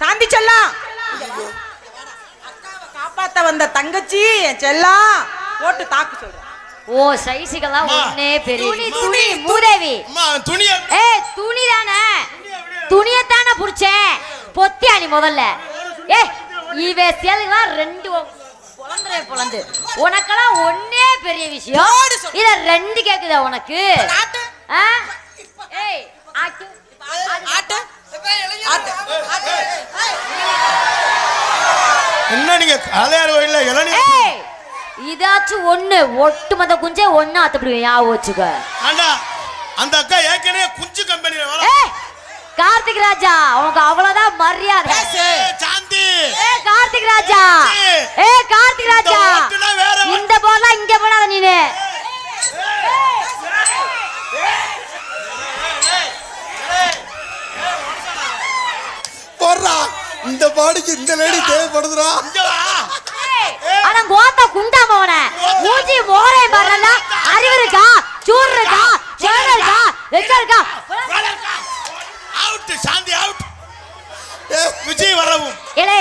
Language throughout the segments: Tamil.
சாந்தி செல்லாம் அக்காவை காப்பாத்த வந்த தங்கச்சி என் செல்லம் போட்டு தாக்கு சொல்றேன் ஓ சைஸுக்கெல்லாம். ஒன்னே பெரிய துணி. துணி மூதேவி. துணியை ஏ துணி தானே? துணியத்தானே புடிச்சேன் பொத்தியானி முதல்ல. ஏ இவ சேலுங்களாம் ரெண்டு பொழந்துரே பொழந்து உனக்கெல்லாம் ஒன்னே பெரிய விஷயம். சொல்லு. இத ரெண்டு கேக்குதா உனக்கு. ஆ? என்ன நீங்க காளையார் கோயில்ல இளநீ ஏய் இதாச்சும் ஒண்ணு. ஒட்டுமொத்த குஞ்சே ஒண்ணு அத்துப்பிடுவேன் ஞாபகம் வச்சுக்க. ஆண்டா அந்த அக்கா ஏற்கனவே குஞ்சு கம்பெனில வேலை கார்த்திக் ராஜா உனக்கு அவ்வளவுதான் மரியாதை. சாந்தி. ஏ கார்த்திக் ராஜா. ஏ கார்த்திக் ராஜா. இந்த பாடிக்கு இந்த லேடி தேவைப்படுதுடா. இங்க வா. ஏய், ஆனா கோத்தா குண்டாம அவன. மூஞ்சி மோரே பாருல அறிவு இருக்கா சூர் இருக்கா சேனல் இருக்கா இருக்கா அவுட் சாந்தி அவுட் விஜய் வரவும். இலே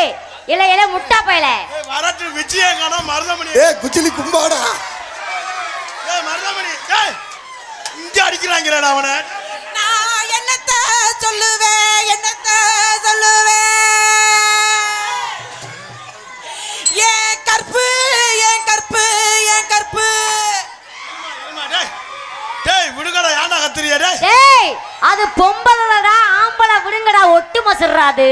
இலே இலே முட்டா பயலே. ஏய், வரட்டு விஜய காணோம் மருதமணி. ஏ குச்சிலி கும்பாடா. ஏய் மருதமணி ஏய் இங்க அடிக்கிறாங்கடா அவனை. விடுங்கடா ஏன்டா கத்துறியா டேய்? அது பொம்பளடா ஆம்பளை விடுங்கடா ஒட்டு மசுறாது